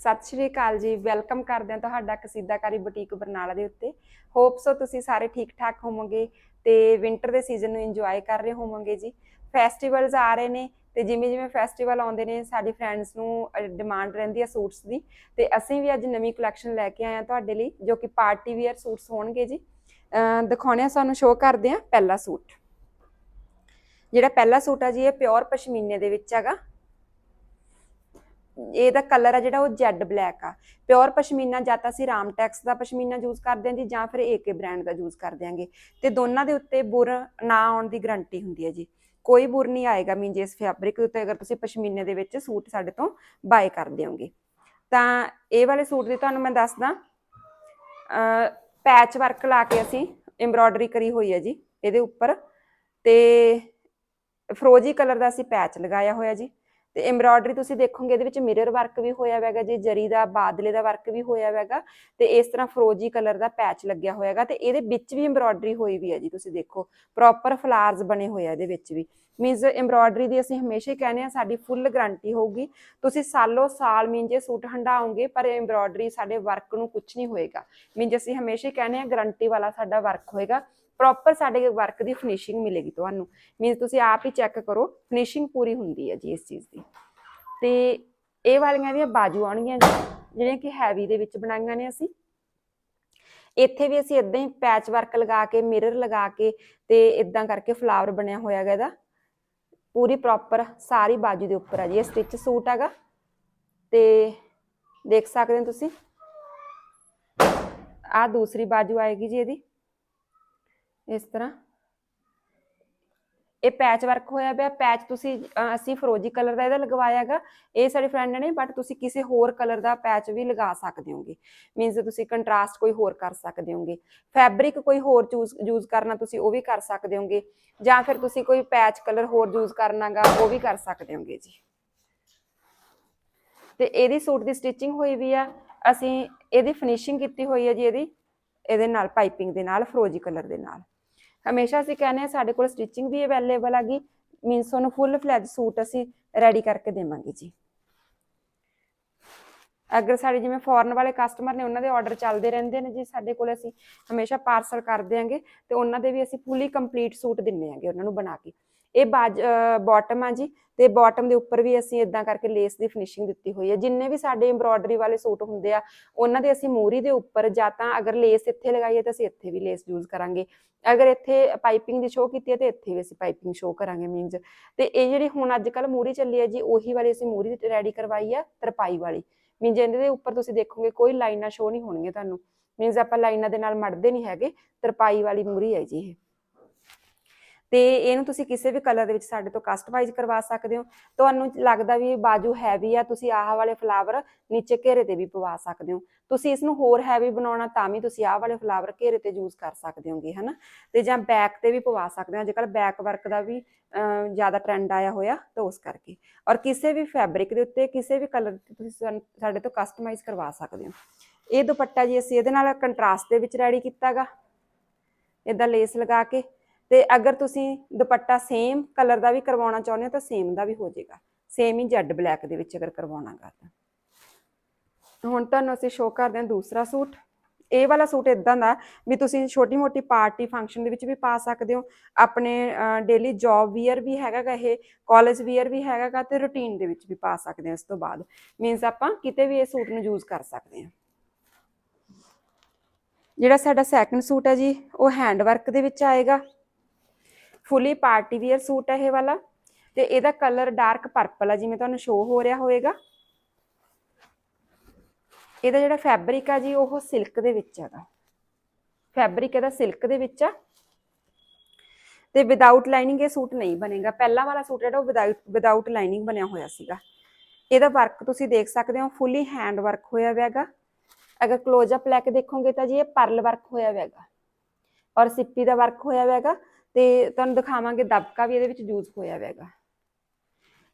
ਸਤਿ ਸ਼੍ਰੀ ਅਕਾਲ ਜੀ, ਵੈਲਕਮ ਕਰਦੇ ਹਾਂ ਤੁਹਾਡਾ ਕਸੀਦਾਕਾਰੀ ਬੁਟੀਕ ਬਰਨਾਲਾ ਦੇ ਉੱਤੇ। ਹੋਪ ਸੋ ਤੁਸੀਂ ਸਾਰੇ ਠੀਕ ਠਾਕ ਹੋਵੋਗੇ ਤੇ ਵਿంటర్ ਦੇ ਸੀਜ਼ਨ ਨੂੰ ਇੰਜੋਏ ਕਰ ਰਹੇ ਹੋਵੋਗੇ ਜੀ। ਫੈਸਟੀਵਲਸ ਆ ਰਹੇ ਨੇ ਤੇ ਜਿਵੇਂ ਜਿਵੇਂ ਫੈਸਟੀਵਲ ਆਉਂਦੇ ਨੇ, ਸਾਡੀ ਫਰੈਂਡਸ ਨੂੰ ਡਿਮਾਂਡ ਰਹਿੰਦੀ ਹੈ ਸੂਟਸ ਦੀ। ਤੇ ਅਸੀਂ ਵੀ ਅੱਜ ਨਵੀਂ ਕਲੈਕਸ਼ਨ ਲੈ ਕੇ ਆਏ ਹਾਂ ਤੁਹਾਡੇ ਲਈ, ਜੋ ਕਿ ਪਾਰਟੀ ਵੇਅਰ ਸੂਟਸ ਹੋਣਗੇ ਜੀ। ਦਿਖਾਉਣੇ ਆ ਸਾਨੂੰ ਸ਼ੋਅ ਕਰਦੇ ਆ ਪਹਿਲਾ ਸੂਟ ਜਿਹੜਾ ਪਹਿਲਾ ਸੂਟ ਆ ਜੀ, ਇਹ ਪਿਓਰ ਪਸ਼ਮੀਨੇ ਦੇ ਵਿੱਚ ਹੈਗਾ। ਇਹਦਾ ਕਲਰ ਆ ਜਿਹੜਾ ਉਹ ਜੈਡ ਬਲੈਕ ਆ। ਪਿਓਰ ਪਸ਼ਮੀਨਾ ਜਾਂ ਤਾਂ ਅਸੀਂ ਰਾਮਟੈਕਸ ਦਾ ਪਸ਼ਮੀਨਾ ਯੂਜ਼ ਕਰਦੇ ਹਾਂ ਜੀ, ਜਾਂ ਫਿਰ ਏਕੇ ਬ੍ਰਾਂਡ ਦਾ ਯੂਜ਼ ਕਰ ਦਿਆਂਗੇ ਤੇ ਦੋਨਾਂ ਦੇ ਉੱਤੇ ਬੁਰ ਨਾ ਆਉਣ ਦੀ ਗਰੰਟੀ ਹੁੰਦੀ ਹੈ ਜੀ। ਕੋਈ ਬੁਰ ਨਹੀਂ ਆਏਗਾ ਮੀਨ ਜੇ ਇਸ ਫੈਬਰਿਕ ਉੱਤੇ, ਅਗਰ ਤੁਸੀਂ ਪਸ਼ਮੀਨੇ ਦੇ ਵਿੱਚ ਸੂਟ ਸਾਡੇ ਤੋਂ ਬਾਏ ਕਰਦੇ ਹੋਗੇ ਤਾਂ ਇਹ ਵਾਲੇ ਸੂਟ ਦੀ ਤੁਹਾਨੂੰ ਮੈਂ ਦੱਸਦਾ ਪੈਚ ਵਰਕ ਲਾ ਕੇ ਅਸੀਂ ਐਮਬ੍ਰੋਇਡਰੀ ਕਰੀ ਹੋਈ ਹੈ ਜੀ, ਇਹਦੇ ਉੱਪਰ। ਤੇ ਫਰੋਜੀ ਕਲਰ ਦਾ ਅਸੀਂ ਪੈਚ ਲਗਾਇਆ ਹੋਇਆ ਜੀ। ਤੇ ਐਮਬ੍ਰੋਇਡਰੀ ਤੁਸੀਂ ਦੇਖੋਗੇ ਇਹਦੇ ਵਿੱਚ ਮਿਰਰ ਵਰਕ ਵੀ ਹੋਇਆ ਹੋਵੇਗਾ ਜੀ ਜਰੀ ਦਾ, ਬਾਦਲੇ ਦਾ ਵਰਕ ਵੀ ਹੋਇਆ ਹੋਵੇਗਾ ਤੇ ਇਸ ਤਰ੍ਹਾਂ ਫਰੋਜੀ ਕਲਰ ਦਾ ਪੈਚ ਲੱਗਿਆ ਹੋਇਆਗਾ ਤੇ ਇਹਦੇ ਵਿੱਚ ਵੀ ਐਮਬ੍ਰੋਇਡਰੀ ਹੋਈ ਵੀ ਹੈ ਜੀ, ਤੁਸੀਂ ਦੇਖੋ ਪ੍ਰੋਪਰ ਫਲਾਰਸ ਬਣੇ ਹੋਏ ਆ ਇਹਦੇ ਵਿੱਚ ਵੀ। ਮੀਨਸ ਐਮਬ੍ਰੋਇਡਰੀ ਦੀ ਅਸੀਂ ਹਮੇਸ਼ਾ ਹੀ ਕਹਿੰਦੇ ਆ, ਸਾਡੀ ਫੁੱਲ ਗਾਰੰਟੀ ਹੋਊਗੀ। ਤੁਸੀਂ ਸਾਲੋ ਸਾਲ ਮੀਨਜ਼ ਜੇ ਸੂਟ ਹੰਡਾਓਗੇ ਪਰ ਐਮਬ੍ਰੋਇਡਰੀ ਸਾਡੇ ਵਰਕ ਨੂੰ ਕੁਝ ਨਹੀਂ ਹੋਏਗਾ। ਮੀਨਜ਼ ਅਸੀਂ ਹਮੇਸ਼ਾ ਹੀ ਕਹਿੰਦੇ ਆ ਗਾਰੰਟੀ ਵਾਲਾ ਸਾਡਾ ਵਰਕ ਹੋਏਗਾ। ਪ੍ਰੋਪਰ ਸਾਡੇ ਵਰਕ ਦੀ ਫਿਨਿਸ਼ਿੰਗ ਮਿਲੇਗੀ ਤੁਹਾਨੂੰ। ਮੀਨਸ ਤੁਸੀਂ ਆਪ ਹੀ ਚੈੱਕ ਕਰੋ ਫਿਨਿਸ਼ਿੰਗ ਪੂਰੀ ਹੁੰਦੀ ਹੈ ਜੀ ਇਸ ਚੀਜ਼ ਦੀ। ਤੇ ਇਹ ਵਾਲੀਆਂ ਵੀ ਬਾਜੂ ਆਉਣਗੀਆਂ ਜੀ, ਜਿਹੜੀਆਂ ਕਿ ਹੈਵੀ ਦੇ ਵਿੱਚ ਬਣਾਈਆਂ ਨੇ ਅਸੀਂ। ਇੱਥੇ ਵੀ ਅਸੀਂ ਇਦਾਂ ਹੀ ਪੈਚ ਵਰਕ ਲਗਾ ਕੇ ਮਿਰਰ ਲਗਾ ਕੇ ਤੇ ਇਦਾਂ ਕਰਕੇ ਫਲਾਵਰ ਬਣਿਆ ਹੋਇਆ ਹੈਗਾ ਇਹਦਾ। ਪੂਰੀ ਪ੍ਰੋਪਰ ਸਾਰੀ ਬਾਜੂ ਦੇ ਉੱਪਰ ਆ ਜੀ, ਇਹ ਸਟਿਚ ਸੂਟ ਹੈਗਾ। ਤੇ ਦੇਖ ਸਕਦੇ ਹੋ ਤੁਸੀਂ। ਆ ਦੂਸਰੀ ਬਾਜੂ ਆਏਗੀ ਜੀ ਇਹਦੀ। ਇਸ ਤਰ੍ਹਾਂ। ਇਹ ਪੈਚ ਵਰਕ ਹੋਇਆ ਪਿਆ। ਪੈਚ ਤੁਸੀਂ ਅਹ, ਅਸੀਂ ਫਰੋਜੀ ਕਲਰ ਦਾ ਇਹਦਾ ਲਗਵਾਇਆ ਹੈਗਾ ਇਹ ਸਾਡੇ ਫਰੈਂਡ ਨੇ ਬਟ ਤੁਸੀਂ ਕਿਸੇ ਹੋਰ ਕਲਰ ਦਾ ਪੈਚ ਵੀ ਲਗਾ ਸਕਦੇ ਹੋਗੇ। ਮੀਨਸ ਤੁਸੀਂ ਕੰਟਰਾਸਟ ਕੋਈ ਹੋਰ ਕਰ ਸਕਦੇ ਹੋਗੇ। ਫੈਬਰਿਕ ਕੋਈ ਹੋਰ ਚੂਜ਼ ਯੂਜ਼ ਕਰਨਾ ਤੁਸੀਂ ਉਹ ਵੀ ਕਰ ਸਕਦੇ ਹੋਗੇ। ਜਾਂ ਫਿਰ ਤੁਸੀਂ ਕੋਈ ਪੈਚ ਕਲਰ ਹੋਰ ਯੂਜ਼ ਕਰਨਾਗਾ ਉਹ ਵੀ ਕਰ ਸਕਦੇ ਹੋਗੇ ਜੀ। ਤੇ ਇਹਦੀ ਸੂਟ ਦੀ ਸਟਿਚਿੰਗ ਹੋਈ ਵੀ ਆ। ਅਸੀਂ ਇਹਦੀ ਫਿਨਿਸ਼ਿੰਗ ਕੀਤੀ ਹੋਈ ਹੈ ਜੀ ਇਹਦੀ। ਇਹਦੇ ਨਾਲ ਪਾਈਪਿੰਗ ਦੇ ਨਾਲ ਫਰੋਜੀ ਕਲਰ ਦੇ ਨਾਲ। ਹਮੇਸ਼ਾ ਅਸੀਂ ਕਹਿੰਦੇ ਆ ਸਾਡੇ ਕੋਲ ਸਟਿਚਿੰਗ ਵੀ ਅਵੇਲੇਬਲ ਹੈਗੀ ਮੀਨਸ ਤੁਹਾਨੂੰ ਫੁੱਲ ਫਲੈਜ ਸੂਟ ਅਸੀਂ ਰੈਡੀ ਕਰਕੇ ਦੇਵਾਂਗੇ ਜੀ। ਅਗਰ ਸਾਡੇ ਜਿਵੇਂ ਫੋਰਨ ਵਾਲੇ ਕਸਟਮਰ ਨੇ ਉਹਨਾਂ ਦੇ ਆਰਡਰ ਚੱਲਦੇ ਰਹਿੰਦੇ ਨੇ ਜੀ, ਸਾਡੇ ਕੋਲ ਅਸੀਂ ਹਮੇਸ਼ਾ ਪਾਰਸਲ ਕਰ ਦਿਆਂਗੇ ਤੇ ਉਹਨਾਂ ਦੇ ਵੀ ਅਸੀਂ ਫੁੱਲੀ ਕੰਪਲੀਟ ਸੂਟ ਦਿੰਨੇ ਆਂਗੇ ਉਹਨਾਂ ਨੂੰ ਬਣਾ ਕੇ। ਇਹ ਬਾਟਮ ਆ ਜੀ। ਤੇ ਬਾਟਮ ਦੇ ਉੱਪਰ ਵੀ ਅਸੀਂ ਇਦਾਂ ਕਰਕੇ ਲੇਸ ਦੀ ਫਿਨਿਸ਼ਿੰਗ ਦਿੱਤੀ ਹੋਈ ਹੈ ਜਿੰਨੇ ਵੀ ਸਾਡੇ ਐਮਬ੍ਰੋਇਡਰੀ ਵਾਲੇ ਸੂਟ ਹੁੰਦੇ ਆ, ਉਹਨਾਂ ਦੇ ਅਸੀਂ ਮੂਰੀ ਦੇ ਉੱਪਰ ਜਾਂ ਤਾਂ ਅਗਰ ਲੇਸ ਇੱਥੇ ਲਗਾਈਏ ਤਾਂ ਅਸੀਂ ਇੱਥੇ ਵੀ ਲੇਸ ਯੂਜ਼ ਕਰਾਂਗੇ। ਅਗਰ ਇੱਥੇ ਪਾਈਪਿੰਗ ਦੀ ਸ਼ੋਅ ਕੀਤੀ ਹੈ ਤੇ ਇੱਥੇ ਵੀ ਅਸੀਂ ਪਾਈਪਿੰਗ ਸ਼ੋਅ ਕਰਾਂਗੇ ਮੀਨਸ ਤੇ ਇਹ ਜਿਹੜੀ ਹੁਣ ਅੱਜ ਕੱਲ ਮੂਰੀ ਚੱਲੀ ਹੈ ਜੀ, ਉਹੀ ਵਾਲੀ ਅਸੀਂ ਮੂਰੀ ਰੈਡੀ ਕਰਵਾਈ ਆ, ਤਰਪਾਈ ਵਾਲੀ। ਮੀਨਸ ਇਹਦੇ ਦੇ ਉੱਪਰ ਤੁਸੀਂ ਦੇਖੋਗੇ ਕੋਈ ਲਾਈਨਾਂ ਸ਼ੋਅ ਨਹੀਂ ਹੋਣਗੇ ਤੁਹਾਨੂੰ। ਮੀਨਸ ਆਪਾਂ ਲਾਈਨਾਂ ਦੇ ਨਾਲ ਮੜਦੇ ਨਹੀਂ ਹੈਗੇ, ਤਰਪਾਈ ਵਾਲੀ ਮੂਰੀ ਹੈ ਜੀ ਇਹ। ਤੇ ਇਹਨੂੰ ਤੁਸੀਂ ਕਿਸੇ ਵੀ ਕਲਰ ਦੇ ਵਿੱਚ ਸਾਡੇ ਤੋਂ ਕਸਟਮਾਈਜ਼ ਕਰਵਾ ਸਕਦੇ ਹੋ। ਤੁਹਾਨੂੰ ਲੱਗਦਾ ਵੀ ਬਾਜੂ ਹੈਵੀ ਆ, ਤੁਸੀਂ ਆਹ ਵਾਲੇ ਫਲਾਵਰ ਨੀਚੇ ਘੇਰੇ ਤੇ ਵੀ ਪਵਾ ਸਕਦੇ ਹੋ। ਤੁਸੀਂ ਇਸ ਨੂੰ ਹੋਰ ਹੈਵੀ ਬਣਾਉਣਾ ਤਾਂ ਵੀ ਤੁਸੀਂ ਆਹ ਵਾਲੇ ਫਲਾਵਰ ਘੇਰੇ ਤੇ ਯੂਜ਼ ਕਰ ਸਕਦੇ ਹੋਗੇ, ਹਨਾ? ਤੇ ਜਾਂ ਬੈਕ ਤੇ ਵੀ ਪਵਾ ਸਕਦੇ ਹੋ। ਅੱਜਕੱਲ ਬੈਕ ਵਰਕ ਦਾ ਵੀ ਜ਼ਿਆਦਾ ਟ੍ਰੈਂਡ ਆਇਆ ਹੋਇਆ ਤਾਂ ਉਸ ਕਰਕੇ। ਔਰ ਕਿਸੇ ਵੀ ਫੈਬਰਿਕ ਦੇ ਉੱਤੇ, ਕਿਸੇ ਵੀ ਕਲਰ ਤੇ ਤੁਸੀਂ ਸਾਡੇ ਤੋਂ ਕਸਟਮਾਈਜ਼ ਕਰਵਾ ਸਕਦੇ ਹੋ। ਇਹ ਦੁਪੱਟਾ ਜੀ ਅਸੀਂ ਇਹਦੇ ਨਾਲ ਕੰਟਰਾਸਟ ਦੇ ਵਿੱਚ ਰੈਡੀ ਕੀਤਾਗਾ। ਇਦਾਂ ਲੇਸ ਲਗਾ ਕੇ। ਤੇ ਅਗਰ ਤੁਸੀਂ ਦੁਪੱਟਾ ਸੇਮ ਕਲਰ ਦਾ ਵੀ ਕਰਵਾਉਣਾ ਚਾਹੁੰਦੇ ਹੋ ਤਾਂ ਸੇਮ ਦਾ ਵੀ ਹੋ ਜਾਏਗਾ। ਸੇਮ ਹੀ ਜੈਡ ਬਲੈਕ ਦੇ ਵਿੱਚ ਅਗਰ ਕਰਵਾਉਣਾਗਾ ਤਾਂ। ਹੁਣ ਤੁਹਾਨੂੰ ਅਸੀਂ ਸ਼ੋਅ ਕਰਦੇ ਹਾਂ ਦੂਸਰਾ ਸੂਟ। ਇਹ ਵਾਲਾ ਸੂਟ ਇਦਾਂ ਦਾ ਵੀ ਤੁਸੀਂ ਛੋਟੀ ਮੋਟੀ ਪਾਰਟੀ ਫੰਕਸ਼ਨ ਦੇ ਵਿੱਚ ਵੀ ਪਾ ਸਕਦੇ ਹੋ। ਆਪਣੇ ਡੇਲੀ ਜੌਬ ਵੀਅਰ ਵੀ ਹੈਗਾਗਾ ਇਹ ਕਾਲਜ ਵੀਅਰ ਵੀ ਹੈਗਾਗਾ ਤੇ ਰੁਟੀਨ ਦੇ ਵਿੱਚ ਵੀ ਪਾ ਸਕਦੇ ਹਾਂ ਇਸ ਤੋਂ ਬਾਅਦ। ਮੀਨਸ ਆਪਾਂ ਕਿਤੇ ਵੀ ਇਹ ਸੂਟ ਨੂੰ ਯੂਜ਼ ਕਰ ਸਕਦੇ ਹਾਂ। ਜਿਹੜਾ ਸਾਡਾ ਸੈਕੰਡ ਸੂਟ ਹੈ ਜੀ, ਉਹ ਹੈਂਡ ਵਰਕ ਦੇ ਵਿੱਚ ਆਏਗਾ। ਫੁੱਲੀ ਪਾਰਟੀ ਵੀਅਰ ਸੂਟ ਹੈ ਇਹ ਵਾਲਾ ਤੇ ਇਹਦਾ ਕਲਰ ਡਾਰਕ ਪਰਪਲ ਹੈ ਜਿਵੇਂ ਤੁਹਾਨੂੰ ਸ਼ੋ ਹੋ ਰਿਹਾ ਹੋਵੇਗਾ। ਇਹਦਾ ਜਿਹੜਾ ਫੈਬਰਿਕ ਆ ਜੀ, ਉਹ ਸਿਲਕ ਦੇ ਵਿੱਚ ਹੈਗਾ ਫੈਬਰਿਕ ਇਹਦਾ ਸਿਲਕ ਦੇ ਵਿੱਚ ਆ। ਤੇ ਵਿਦਆਊਟ ਲਾਈਨਿੰਗ ਇਹ ਸੂਟ ਨਹੀਂ ਬਣੇਗਾ। ਪਹਿਲਾ ਵਾਲਾ ਸੂਟ ਜਿਹੜਾ ਉਹ ਵਿਦਆਊਟ ਲਾਈਨਿੰਗ ਬਣਿਆ ਹੋਇਆ ਸੀਗਾ। ਇਹਦਾ ਵਰਕ ਤੁਸੀਂ ਦੇਖ ਸਕਦੇ ਹੋ, ਫੁੱਲੀ ਹੈਂਡ ਵਰਕ ਹੋਇਆ ਹੋਇਆ ਅਗਰ ক্লোਜ਼ ਅਪ ਲੈ ਕੇ ਦੇਖੋਗੇ ਤਾਂ ਜੀ ਇਹ ਪਰਲ ਵਰਕ ਹੋਇਆ ਹੋਇਆ ਔਰ ਸਿੱਪੀ ਦਾ ਵਰਕ ਹੋਇਆ ਹੋਇਆ ਤੇ ਤੁਹਾਨੂੰ ਦਿਖਾਵਾਂਗੇ ਦਬਕਾ ਵੀ ਇਹਦੇ ਵਿੱਚ ਯੂਜ਼ ਹੋਇਆ ਹੋਇਆ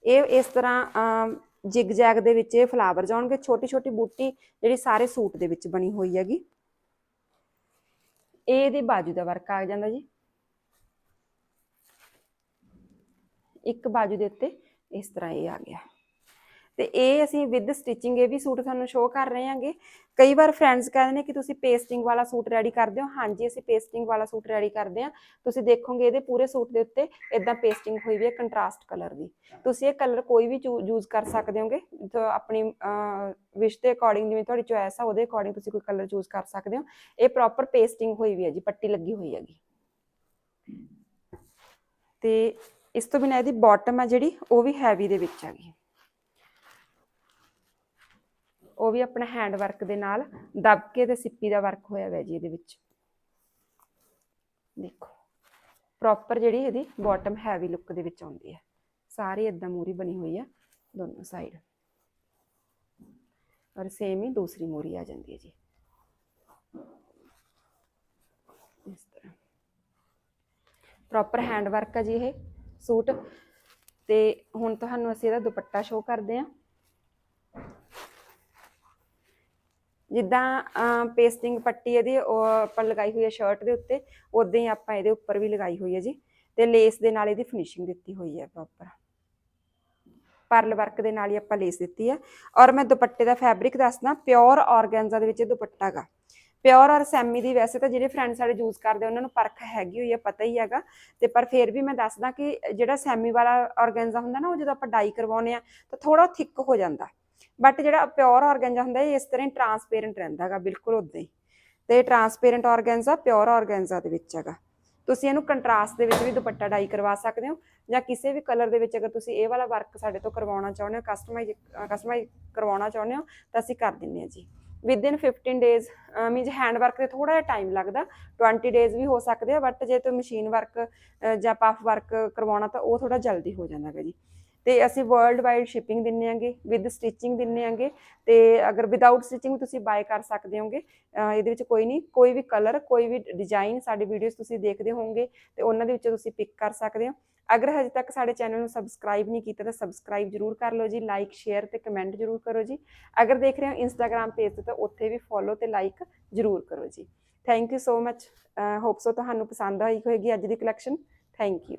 ਇਹ ਇਸ ਤਰ੍ਹਾਂ ਜਿਗ ਜੈਗ ਦੇ ਵਿੱਚ ਇਹ ਫਲਾਵਰ ਜਾਣਗੇ। ਛੋਟੀ ਛੋਟੀ ਬੂਟੀ ਜਿਹੜੀ ਸਾਰੇ ਸੂਟ ਦੇ ਵਿੱਚ ਬਣੀ ਹੋਈ ਹੈਗੀ। ਇਹ ਇਹਦੀ ਬਾਜੂ ਦਾ ਵਰਕ ਆ ਜਾਂਦਾ ਜੀ। ਇੱਕ ਬਾਜੂ ਦੇ ਉੱਤੇ ਇਸ ਤਰ੍ਹਾਂ ਇਹ ਆ ਗਿਆ। ਤੇ ਇਹ ਅਸੀਂ ਵਿਦ ਸਟਿਚਿੰਗ ਇਹ ਵੀ ਸੂਟ ਤੁਹਾਨੂੰ ਸ਼ੋਅ ਕਰ ਰਹੇ ਹਾਂਗੇ। ਕਈ ਵਾਰ ਫਰੈਂਡਸ ਕਹਿੰਦੇ ਨੇ ਕਿ ਤੁਸੀਂ ਪੇਸਟਿੰਗ ਵਾਲਾ ਸੂਟ ਰੈਡੀ ਕਰਦੇ ਹੋ। ਹਾਂਜੀ, ਅਸੀਂ ਪੇਸਟਿੰਗ ਵਾਲਾ ਸੂਟ ਰੈਡੀ ਕਰਦੇ ਹਾਂ। ਤੁਸੀਂ ਦੇਖੋਗੇ ਇਹਦੇ ਪੂਰੇ ਸੂਟ ਦੇ ਉੱਤੇ ਇਦਾਂ ਪੇਸਟਿੰਗ ਹੋਈ ਵੀ ਹੈ ਕੰਟਰਾਸਟ ਕਲਰ ਦੀ। ਤੁਸੀਂ ਇਹ ਕਲਰ ਕੋਈ ਵੀ ਯੂਜ਼ ਕਰ ਸਕਦੇ ਹੋਗੇ। ਆਪਣੀ ਵਿਸ਼ ਦੇ ਅਕੋਰਡਿੰਗ ਜਿਵੇਂ ਤੁਹਾਡੀ ਚੋਇਸ ਆ, ਉਹਦੇ ਅਕੋਰਡਿੰਗ ਤੁਸੀਂ ਕੋਈ ਕਲਰ ਚੂਜ਼ ਕਰ ਸਕਦੇ ਹੋ। ਇਹ ਪ੍ਰੋਪਰ ਪੇਸਟਿੰਗ ਹੋਈ ਵੀ ਹੈ ਜੀ, ਪੱਟੀ ਲੱਗੀ ਹੋਈ ਹੈਗੀ। ਤੇ ਇਸ ਤੋਂ ਬਿਨਾਂ ਇਹਦੀ ਬਾਟਮ ਆ ਜਿਹੜੀ, ਉਹ ਵੀ ਹੈਵੀ ਦੇ ਵਿੱਚ ਹੈਗੀ। ਉਹ ਵੀ ਆਪਣਾ ਹੈਂਡ ਵਰਕ ਦੇ ਨਾਲ ਦਬਕੇ ਤੇ ਸਿੱਪੀ ਦਾ ਵਰਕ ਹੋਇਆ ਹੋਇਆ ਜੀ ਇਹਦੇ ਵਿੱਚ। ਦੇਖੋ ਪ੍ਰੋਪਰ ਜਿਹੜੀ ਇਹਦੀ ਬਾਟਮ ਹੈਵੀ ਲੁੱਕ ਦੇ ਵਿੱਚ ਆਉਂਦੀ ਹੈ। ਸਾਰੀ ਇਦਾਂ ਮੂਰੀ ਬਣੀ ਹੋਈ ਹੈ ਦੋਨੋਂ ਸਾਈਡ ਔਰ ਸੇਮ ਹੀ ਦੂਸਰੀ ਮੂਰੀ ਆ ਜਾਂਦੀ ਹੈ ਜੀ। ਇਸ ਤਰ੍ਹਾਂ। ਪ੍ਰੋਪਰ ਹੈਂਡ ਵਰਕ ਹੈ ਜੀ ਇਹ ਸੂਟ। ਤੇ ਹੁਣ ਤੁਹਾਨੂੰ ਅਸੀਂ ਇਹਦਾ ਦੁਪੱਟਾ ਸ਼ੋਅ ਕਰਦੇ ਹਾਂ। ਜਿੱਦਾਂ ਪੇਸਟਿੰਗ ਪੱਟੀ ਇਹਦੀ ਆਪਾਂ ਲਗਾਈ ਹੋਈ ਹੈ ਸ਼ਰਟ ਦੇ ਉੱਤੇ ਉਦਾਂ ਹੀ ਆਪਾਂ ਇਹਦੇ ਉੱਪਰ ਵੀ ਲਗਾਈ ਹੋਈ ਹੈ ਜੀ। ਤੇ ਲੇਸ ਦੇ ਨਾਲ ਇਹਦੀ ਫਿਨਿਸ਼ਿੰਗ ਦਿੱਤੀ ਹੋਈ ਹੈ ਪ੍ਰੋਪਰ ਪਰਲ ਵਰਕ ਦੇ ਨਾਲ ਹੀ ਆਪਾਂ ਲੇਸ ਦਿੱਤੀ ਹੈ ਔਰ ਮੈਂ ਦੁਪੱਟੇ ਦਾ ਫੈਬਰਿਕ ਦੱਸਦਾ ਪਿਓਰ ਆਰਗੈਂਜ਼ਾ ਦੇ ਵਿੱਚ ਦੁਪੱਟਾ ਗਾ। ਪਿਓਰ ਔਰ ਸੈਮੀ ਦੀ ਵੈਸੇ ਤਾਂ ਜਿਹੜੇ ਫਰੈਂਡ ਸਾਡੇ ਯੂਜ਼ ਕਰਦੇ, ਉਹਨਾਂ ਨੂੰ ਪਰਖ ਹੈਗੀ ਹੋਈ ਹੈ ਪਤਾ ਹੀ ਹੈਗਾ। ਤੇ ਪਰ ਫਿਰ ਵੀ ਮੈਂ ਦੱਸਦਾ ਕਿ ਜਿਹੜਾ ਸੈਮੀ ਵਾਲਾ ਆਰਗੈਂਜ਼ਾ ਹੁੰਦਾ ਨਾ, ਉਹ ਜਦੋਂ ਆਪਾਂ ਡਾਈ ਕਰਵਾਉਂਦੇ ਆ, ਤਾਂ ਥੋੜਾ ਥਿੱਕ ਹੋ ਜਾਂਦਾ। ਬਟ ਜਿਹੜਾ ਪਿਓਰ ਆਰਗੈਂਜ਼ਾ ਹੁੰਦਾ ਇਹ ਇਸ ਤਰ੍ਹਾਂ ਹੀ ਟਰਾਂਸਪੇਰੈਂਟ ਰਹਿੰਦਾ ਹੈਗਾ, ਬਿਲਕੁਲ ਉਦਾਂ ਹੀ। ਤੇ ਟਰਾਂਸਪੇਰੈਂਟ ਆਰਗੈਂਜ਼ਾ ਪਿਓਰ ਆਰਗੈਂਜ਼ਾ ਦੇ ਵਿੱਚ ਹੈਗਾ। ਤੁਸੀਂ ਇਹਨੂੰ ਕੰਟਰਾਸਟ ਦੇ ਵਿੱਚ ਵੀ ਦੁਪੱਟਾ ਡਾਈ ਕਰਵਾ ਸਕਦੇ ਹੋ ਜਾਂ ਕਿਸੇ ਵੀ ਕਲਰ ਦੇ ਵਿੱਚ ਅਗਰ ਤੁਸੀਂ ਇਹ ਵਾਲਾ ਵਰਕ ਸਾਡੇ ਤੋਂ ਕਰਵਾਉਣਾ ਚਾਹੁੰਦੇ ਹੋ ਕਸਟਮਾਈਜ਼ ਕਸਟਮਾਈਜ਼ ਕਰਵਾਉਣਾ ਚਾਹੁੰਦੇ ਹੋ, ਤਾਂ ਅਸੀਂ ਕਰ ਦਿੰਦੇ ਹਾਂ ਜੀ। Within 15 days means hand work ਤੇ ਥੋੜਾ ਜਿਹਾ ਟਾਈਮ ਲੱਗਦਾ 20 ਡੇਜ਼ ਵੀ ਹੋ ਸਕਦੇ ਆ ਬਟ ਜੇ ਤੁਸੀਂ ਮਸ਼ੀਨ ਵਰਕ ਜਾਂ ਪਫ ਵਰਕ ਕਰਵਾਉਣਾ ਤਾਂ ਉਹ ਥੋੜਾ ਜਲਦੀ ਹੋ ਜਾਂਦਾ ਹੈਗਾ ਜੀ। ਤੇ ਅਸੀਂ ਵਰਲਡ ਵਾਈਡ ਸ਼ਿਪਿੰਗ ਦਿੰਨੇ ਆਂਗੇ ਵਿਦ ਸਟਿਚਿੰਗ ਦਿੰਨੇ ਆਂਗੇ ਤੇ ਅਗਰ ਵਿਦਆਊਟ ਸਟਿਚਿੰਗ ਤੁਸੀਂ ਬਾਏ ਕਰ ਸਕਦੇ ਹੋਗੇ। ਇਹਦੇ ਵਿੱਚ ਕੋਈ ਨਹੀਂ, ਕੋਈ ਵੀ ਕਲਰ ਕੋਈ ਵੀ ਡਿਜ਼ਾਈਨ ਸਾਡੇ ਵੀਡੀਓਜ਼ ਤੁਸੀਂ ਦੇਖਦੇ ਹੋਵੋਗੇ ਤੇ ਉਹਨਾਂ ਦੇ ਵਿੱਚੋਂ ਤੁਸੀਂ ਪਿਕ ਕਰ ਸਕਦੇ ਹੋ। ਅਗਰ ਹਜੇ ਤੱਕ ਸਾਡੇ ਚੈਨਲ ਨੂੰ ਸਬਸਕ੍ਰਾਈਬ ਨਹੀਂ ਕੀਤਾ ਤਾਂ ਸਬਸਕ੍ਰਾਈਬ ਜਰੂਰ ਕਰ ਲਓ ਜੀ ਲਾਈਕ ਸ਼ੇਅਰ ਤੇ ਕਮੈਂਟ ਜਰੂਰ ਕਰੋ ਜੀ। ਅਗਰ ਦੇਖ ਰਹੇ ਹੋ ਇੰਸਟਾਗ੍ਰam ਪੇਜ ਤੇ ਤਾਂ ਉੱਥੇ ਵੀ ਫੋਲੋ ਤੇ ਲਾਈਕ ਜਰੂਰ ਕਰੋ ਜੀ। Thank you so much hope so ਤੁਹਾਨੂੰ ਪਸੰਦ ਆਈ ਹੋਏਗੀ ਅੱਜ ਦੀ ਕਲੈਕਸ਼ਨ ਥੈਂਕ ਯੂ